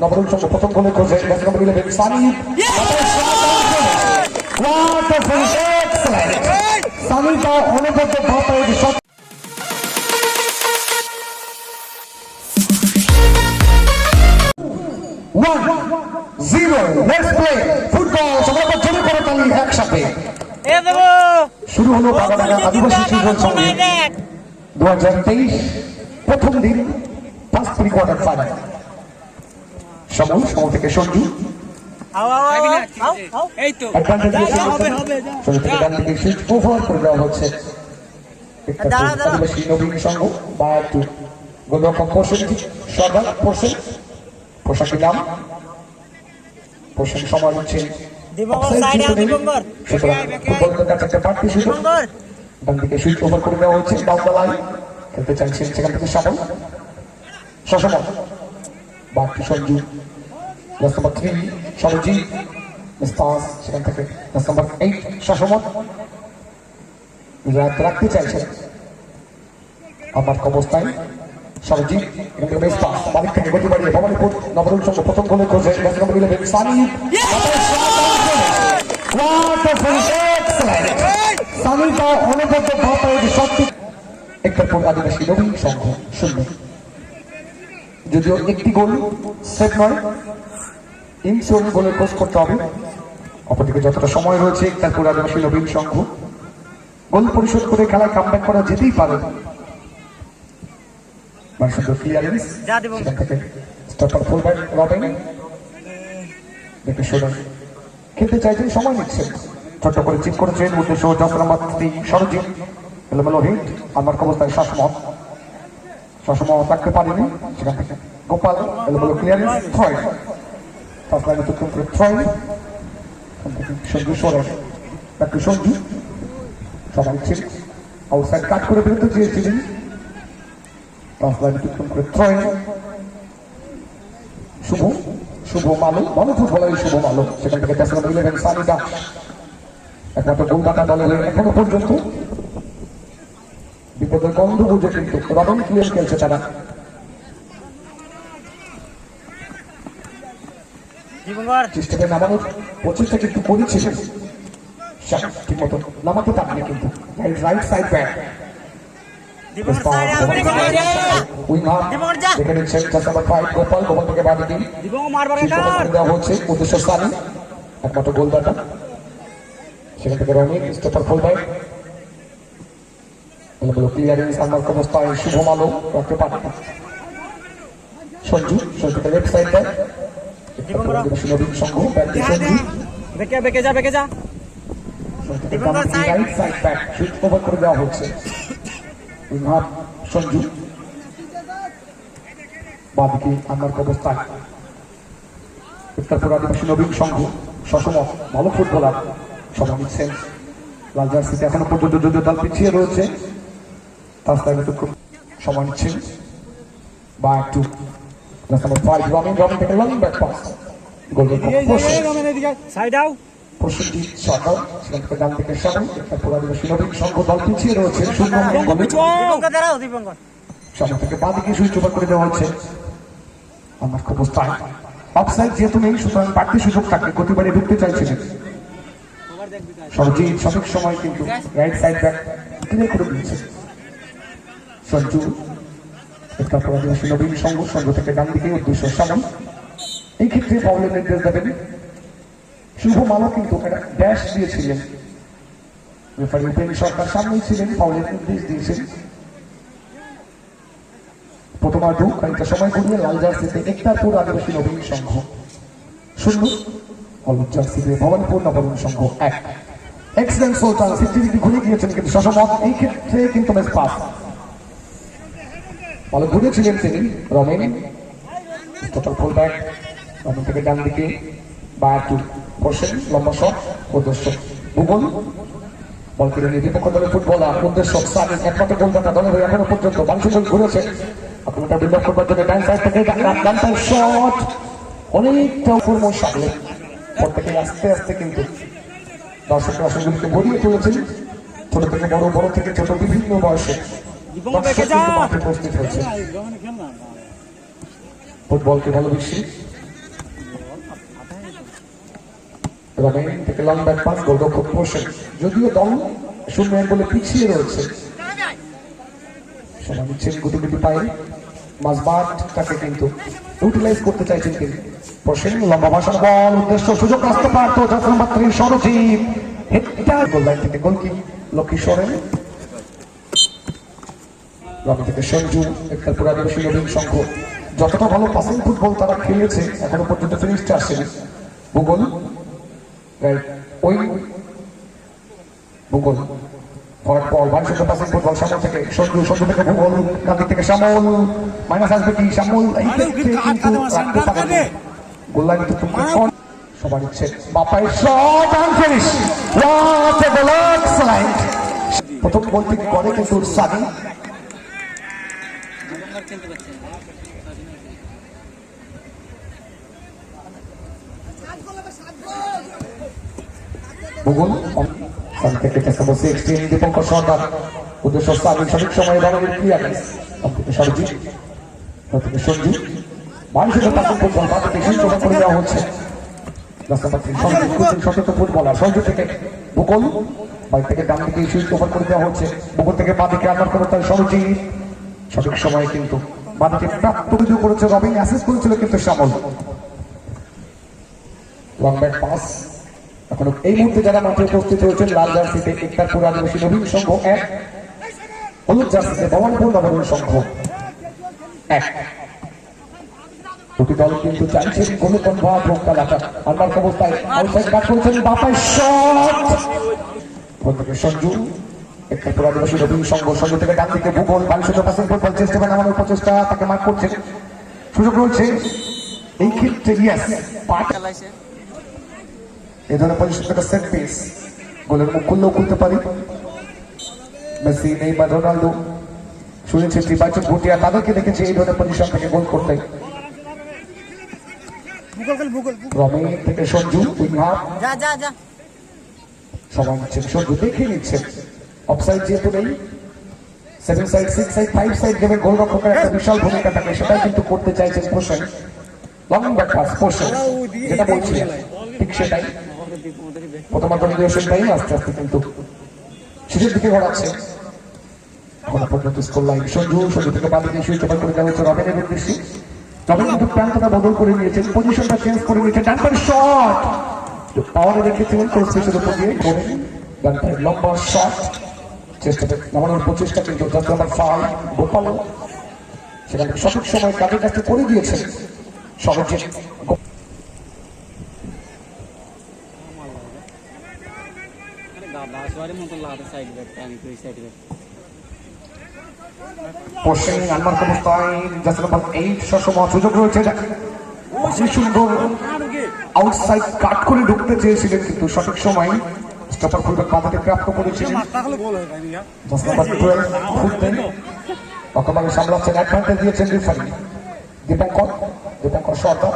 নবরুণ সঙ্গে প্রথম গোলে খোঁজে bat number eleven Sunny Wonderful, excellent. সানিটা অনবদ্য জিরো লেটস প্লে ফুটবল সবাই জোরে করে তালি একসাথে। এ দেবো। শুরু হলো আদিবাসী সঙ্গে দু হাজার তেইশ প্রথম দিন ফার্স্ট প্রি কোয়ার্টার ফাইনাল সমল সমল থেকে সর্দার পোশাকের নাম। পোর্শন সময় হচ্ছে খেলতে চাইছেন সেখান থেকে সামল সসমল বাকি Sanju plus number three Sarajit মিস্তাস সেখান থেকে প্লাস নাম্বার এইট সসমত রাত রাখতে চাইছেন। আমার অবস্থায় সরজিৎ এবং মিস্তাস বাড়ি থেকে গতি বাড়িয়ে ভবানীপুর নবরুণ সঙ্গে প্রথম গোলে খোঁজে bat number eleven Sunny excellent. সামিলটা অনবদ্য ভাবে সত্যি। একটার আদিবাসী নবীন সংঘ, শূন্য। যদিও একটি গোল সেট নয়। ইনসোর গোলের কোচ করতে হবে। অপরদিকে যতটা সময় রয়েছে একটার পর আদিবাসী নবীন সংঘ গোল পরিশোধ করে খেলায় কামব্যাক করা যেতেই পারে। Clearance stopper fullback Robin. খেলতে চাইছেন সময় নিচ্ছেন ছোট্ট করে চিপ করেছেন উদ্দেশ্য তিন সরজিৎ এলোমেলো হিট আমার অবস্থায় শাসমত শাসমত রাখতে পারেনি। সেখান থেকে গোপাল এলোমেলো ক্লিয়ারেন্স থ্রয় ফার্স্ট লাইনে তুলতুম করে থ্রয় সঞ্জু সরেন একটু সঞ্জু সবাই ছিল আউটসাইড কাট করে বেরোতে চেয়েছিলেন ফার্স্ট লাইনে তুলতুম করে থ্রয় শুভ শুভ মালু। ভালো ফুটবলার শুভ মালু। সেখান থেকে ব্যাটসম্যান ইলেভেন সানি দাস একমাত্র কলকাতা দলের এখনও পর্যন্ত। বিপদের গন্ধ বুঝে কিন্তু রবন ক্লিয়ার খেলছে তারা? নামানোর প্রচেষ্টা কিন্তু ঠিক মতো নামাতে কিন্তু রাইট সাইড গোপাল গোপাল থেকে দিন দেওয়া হচ্ছে উদ্দেশ্য সানি একমাত্র গোলদাতা। সেখান থেকে রঙিন স্টোপার ফুলবাই এগুলো ক্লিয়ারেন্স আমার অবস্থায় শুভম আলো Sanju Sanju left side back Nabin Sangha back দিয়ে সঞ্জু। বেকে বেকে যা বেকে যা। দিবঙ্গর side। Right side back switch over করে দেওয়া হচ্ছে। উইঙ্গার সঞ্জু। বাদিকে আমার অবস্থায় উত্তরপুর আদিবাসী নবীন সংঘ ভালো ফুটবলার। সবাই নিচ্ছেন। লাল জার্সিতে এখনও পর্যন্ত যদিও দল পিছিয়ে রয়েছে। একটু খুব সময় নিচ্ছেন বা একটু রমিন রমিন থেকে long back pass Prasenjit Sarkar সেখান থেকে ডান দিকে সামনে উত্তরপুর আদিবাসী নবীন সংঘ দল পিছিয়ে রয়েছে সামনে থেকে বাদিকে সুইচ ওভার করে দেওয়া হচ্ছে আমার খুব অবস্থায় অফসাইড যেহেতু নেই সুতরাং বাড়তি সুযোগ থাকে গতিবারে ঢুকতে চাইছিলেন। সরজিৎ সঠিক সময় কিন্তু রাইট সাইড ব্যাক ক্লিয়ার করে দিয়েছে সঞ্জু তারপর আদিবাসী নবীন সংঘ সংঘ থেকে ডান দিকে উদ্দেশ্য সামন। এই ক্ষেত্রে পাউলের নির্দেশ দেবেন। শুভ মালা কিন্তু একটা ড্যাশ দিয়েছিলেন। রেফারি সরকার সামনেই ছিলেন পাউলের নির্দেশ দিয়েছেন। প্রথমার্ধ খানিকটা সময় গড়িয়ে লাল জার্সিতে একটারপুর আদিবাসী নবীন সংঘ। শূন্য, হলুদ জার্সিতে ভবানীপুর নবরণ সংঘ এক। এক্সিডেন্ট সুলতান ফিফটি ঘুরে গিয়েছেন কিন্তু সসমত এই ক্ষেত্রে কিন্তু বেশ পাস ভালো ঘুরেছিলেন তিনি, রমেন। টোটাল ফুল ব্যাক থেকে ডান দিকে বা একটু লম্বা শট উদ্দেশ্য ভূগোল। বল কেড়ে নিয়ে বিপক্ষ দলের ফুটবলার, উদ্দেশ্য সানি একমাত্র দলের হয়ে এখনও পর্যন্ত বাংশুজন ঘুরেছে। আপনারা বিল্ডাপ করবার জন্য ডান সাইড থেকে ডান শট অনেকটা মোট সামলে। আস্তে আস্তে কিন্তু দর্শকরা আসনগুলিকে ভরিয়ে তুলেছেন। ছোট থেকে বড় বড় থেকে ছোট, বিভিন্ন বয়সে। ফুটবলকে ভালোবেসে থেকে লং ব্যাট পাস গোলরক্ষক যদিও দল শূন্য এক বলে পিছিয়ে রয়েছে। সবাই কিন্তু ইউটিলাইজ করতে চাইছেন লম্বা সুযোগ আসতে পারতো লক্ষ্মী রবি থেকে সঞ্জু একটা পুরাদিবাসী নবীন সংঘ। যতটা ভালো পাসিং ফুটবল তারা খেলেছে এখনও পর্যন্ত ফিনিশটা আসেনি ভূগোল ওই ভূগোল বল বাড়ি শুধু ফুটবল সামল থেকে সঞ্জু সঞ্জু থেকে ভূগোল কান্দি থেকে শ্যামল মাইনাস আসবে কি? শ্যামল এই কিন্তু রাখতে পারে গোল লাইন কিন্তু কম। সবার ইচ্ছে Bapai shot and finish what a goal excellent প্রথম থেকে করে কিন্তু সানি ভূগোল থেকে চেষ্টা করছে এক্সট্রিম দীপঙ্কর সরকার উদ্দেশ্য সানি সঠিক সময়ে রণবীর ক্লিয়ারেন্স সান থেকে সরজিৎ থেকে সঞ্জু মানুষের ফুটবল বা থেকে করে দেওয়া হচ্ছে। সচেতন ফুটবলার সঞ্জু থেকে ভূগোল বাইক থেকে ডান দিকে সুইচ ওভার করে দেওয়া হচ্ছে। ভূগোল থেকে বাঁ দিকে আনার করে তার সরজিৎ। সঠিক সময়ে কিন্তু বাঁ দিকে প্রাপ্ত করেছে রবিন অ্যাসিস্ট করেছিল কিন্তু শ্যামল। লং ব্যাট পাস এখনও এই মুহূর্তে যারা মাঠে উপস্থিত হয়েছেন লাল জার্সিতে ইকতারপুর আদিবাসী নবীন সংঘ এক, হলুদ জার্সিতে ভবনপুর নবরণ সংঘ এক। দুটি দল কিন্তু চাইছেন কোনো কনভার্ট হোক খেলাটা আলমার্ক অবস্থায় আউটসাইড কাট করেছেন বাপাই সঞ্জু আদিবাসী নবীন সংঘ সঞ্জু থেকে ডান দিকে ভূগোল বালিশুদ্ধ পাসিং ফুটবল চেষ্টা বানানোর প্রচেষ্টা তাকে মার্ক করছেন। সুযোগ রয়েছে। এই ক্ষেত্রে ইয়াস পাট এই ধরনের থেকে সেট পিস গোলের মুখ খুললেও খুলতে পারি। মেসি নেইমার রোনাল্ডো শুনেছি ত্রিবাচক ভুটিয়া তাদেরকে দেখেছি এই ধরনের পজিশন থেকে গোল করতে। রমি থেকে সঞ্জু সবাই নিচ্ছেন সঞ্জু দেখে নিচ্ছেন অফসাইড যেহেতু নেই। Seven side six side five side গেমে গোলরক্ষকের একটা বিশাল ভূমিকা থাকে সেটাই কিন্তু করতে চাইছেন পোষণ লং ব্যাট পাস পোষণ যেটা বলছিলেন ঠিক সেটাই। প্রথমত নির্দেশন টাইম আস্তে আস্তে কিন্তু শেষের দিকে সেখানে সঠিক সময় কাজের কাজটা করে দিয়েছেন। সহজে গাদা সোয়ারি মতো লাদা সাইড ব্যাক আমি তুই সাইড ব্যাক পশ্চিম আনমার অবস্থায় জাস্ট নাম্বার এইট সসময় সুযোগ রয়েছে সুন্দর। আউটসাইড কাট করে ঢুকতে চেয়েছিলেন কিন্তু সঠিক সময় স্টপার ফুলব্যাক বাধাকে প্রাপ্ত করেছিলেন। জাস্ট নাম্বার টুয়েলভ ফুটবেন বর্তমানে সামলাচ্ছেন অ্যাডভান্টেজ দিয়েছেন রিফারি দীপঙ্কর দীপঙ্কর সরকার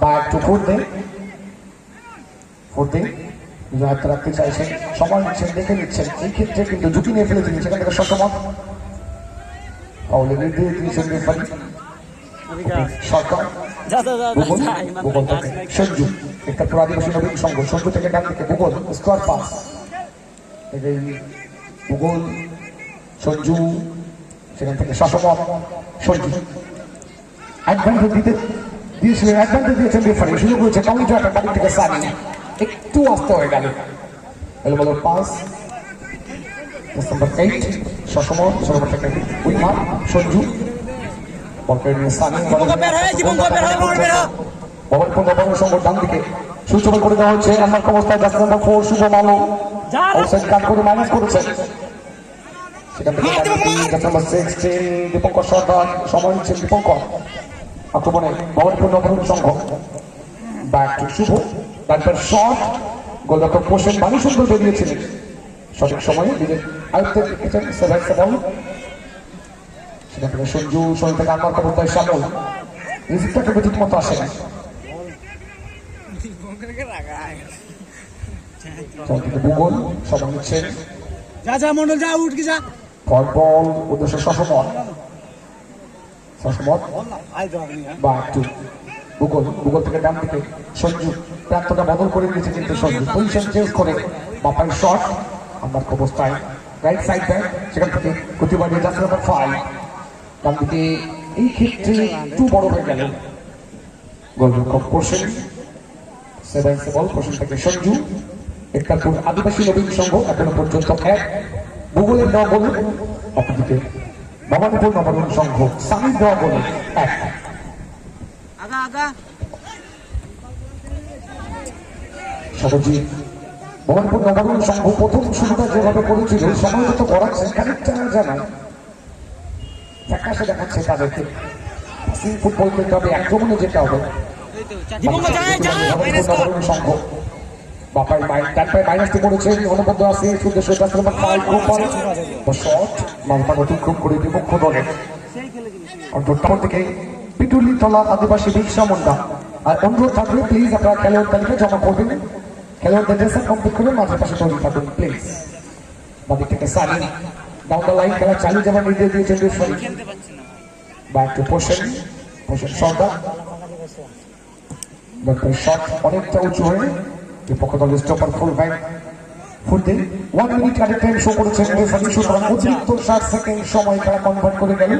বা একটু ফুট দেন ফুট দিন হাতে রাখতে চাইছেন সময় নিচ্ছেন দেখে নিচ্ছেন এই ক্ষেত্রে কিন্তু ঝুঁকি নিয়ে ফেলে ফেলেছেন সেখান থেকে সসমত ফাউলে নির্দেশ দিয়েছেন রেফারি। সরকার ভূগোল থেকে সঞ্জু একটা আদিবাসী নবীন সংঘ সঞ্জু থেকে ডান থেকে ভূগোল স্কোয়ার পাস সঞ্জু সেখান থেকে শাসমত সঞ্জু। অ্যাডভান্টেজ দিতে দিয়েছিলেন অ্যাডভান্টেজ দিয়েছেন রেফারি। সুযোগ রয়েছে একটা বাড়ি থেকে সানি একটু আসতে হয়ে গেল। এলোমেলো পাস নাম্বার এইট সরবর থেকে উইমার সঞ্জু। বলকে সানি সঙ্গে ডান দিকে। করে দেওয়া হচ্ছে আমার অবস্থায় just number four Shubho cut করে মাইনাস করেছে। সেখান থেকে just number sixteen Dipankar Sardar সময় নিচ্ছেন দীপঙ্কর। আক্রমণে সংঘ। শুভ। তারপর শট গোলরক্ষক পোষণ ভালো সুন্দর বেরিয়েছিলেন সঠিক সময়ে নিজের আয়ত্তে রেখেছেন সেভেন সেখান থেকে সঞ্জু সঞ্জু থেকে আমার অবস্থায় সামল রিজিকটা কিন্তু ঠিক মতো আসে না। চলতে ভূগোল সবাই নিচ্ছেন যা যা মন্ডল যা উঠ কি যা। ফটবল উদ্দেশ্য সসমত সসমত আই যাবনি বা একটু গুগল গুগল থেকে ডান দিকে। সঞ্জু। প্রান্তটা বদল করে দিয়েছে কিন্তু সঞ্জু পজিশন চেঞ্জ করে। বাপাই শট আমার অবস্থায় রাইট সাইড ব্যাক সেখান থেকে গতি বাড়িয়ে যাচ্ছে নাম্বার ফাইভ ডান দিকে এই ক্ষেত্রে একটু বড় হয়ে গেল। গোলরক্ষক কোশেন সেভেন বল কোশেন থেকে সঞ্জু। একটাপুর আদিবাসী নবীন সংঘ, এখনও পর্যন্ত এক। গুগলের দেওয়া বল অপরদিকে ভবানীপুর নবরণ সংঘ, সামির দেওয়া বল এক। আগা আগা। সহজিৎ ভবানীপুর নবরণ সংঘ প্রথম শুরুটা যেভাবে করেছিল সময় মতো করাচ্ছে খানিকটা জানায়। ফ্যাকাশে দেখাচ্ছে তাদেরকে। সিং ফুটবল খেলতে হবে আক্রমণে যেতে হবে। যা মাইনাস কর সংঘ বাপাই মাই ডান পায়ে মাইনাসটি পড়েছে অনবদ্য আছে Sudesh Das number five Gopal shot মালপা অতিক্রম করে বিপক্ষ দলের অন্তর থেকে পিটুলি তলা আদিবাসী বিরসা মুন্ডা। আর অনুরোধ থাকলে প্লিজ আপনারা খেলোয়াড় তালিকা জমা করবেন। খেলোয়াড়দের ড্রেসার কমপ্লিট করে মাঝে পাশে তৈরি থাকুন প্লিজ বাদিক থেকে সালিম ডাউন দ্য লাইন খেলা চালিয়ে যাবার নির্দেশ দিয়েছেন রেফারি বা একটু পোষেন পোষেন সর্দার দরকার শট অনেকটা উঁচু হয়ে বিপক্ষ দলের স্টপার ফুল ব্যাক ফুটে ওয়ান মিনিট আগে টাইম শো করেছেন রেফারি সুতরাং অতিরিক্ত ষাট সেকেন্ড সময় খেলা কনভার্ট করে গেল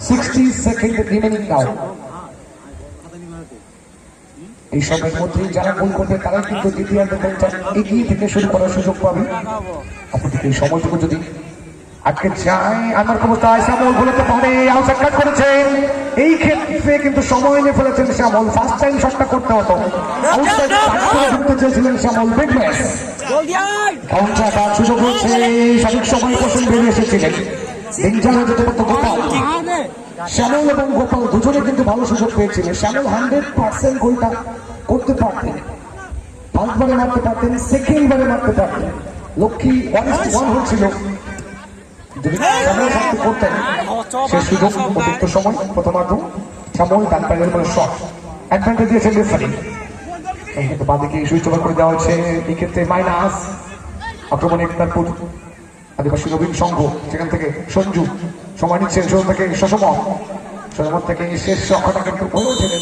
সিক্সটি সেকেন্ড রিমেনিং নাও এই সময়ের মধ্যেই যারা গোল করবে, তারাই কিন্তু দ্বিতীয়ার্ধ পর্যায়ে এগিয়ে থেকে শুরু করার সুযোগ পাবে। অপরদিকে এই সময়টুকু যদি আজকে যায় আমার ক্ষমতায় শ্যামল বলতে পারে আউটসাইড কাট করেছেন এই ক্ষেত্রে কিন্তু সময় নিয়ে ফেলেছেন শ্যামল। ফার্স্ট টাইম শটটা করতে হতো। ঢুকতে চেয়েছিলেন শ্যামল। বিগ ম্যাচ কাউন্টার তার সুযোগ হচ্ছে সঠিক সময় পছন্দ বেরিয়ে এসেছিলেন। ডেঞ্জার যেতে পারতো গোপাল শ্যামল এবং গোপাল দুজনে কিন্তু ভালো সুযোগ পেয়েছিলেন শ্যামল হান্ড্রেড পার্সেন্ট গোলটা করতে পারতেন। ফার্স্টবারে মারতে পারতেন সেকেন্ড বারে মারতে পারতেন। লক্ষ্মী ওয়ান ওয়ান হয়েছিল যদি শ্যামল থাকতে করতেন সে সুযোগ অতিরিক্ত সময় প্রথমার্ধ শ্যামল ডান পায়ের উপরে শট অ্যাডভান্টেজ দিয়েছেন রেফারি এই কিন্তু বাদিকে সুইচ ওভার করে দেওয়া হচ্ছে এই ক্ষেত্রে মাইনাস আক্রমণে একটারপুর আদিবাসী নবীন সংঘ সেখান থেকে সঞ্জু। সময় নিচ্ছেন সেখান থেকে সসমত সসমত থেকে শেষ অক্ষটা কিন্তু হয়ে ওঠেনি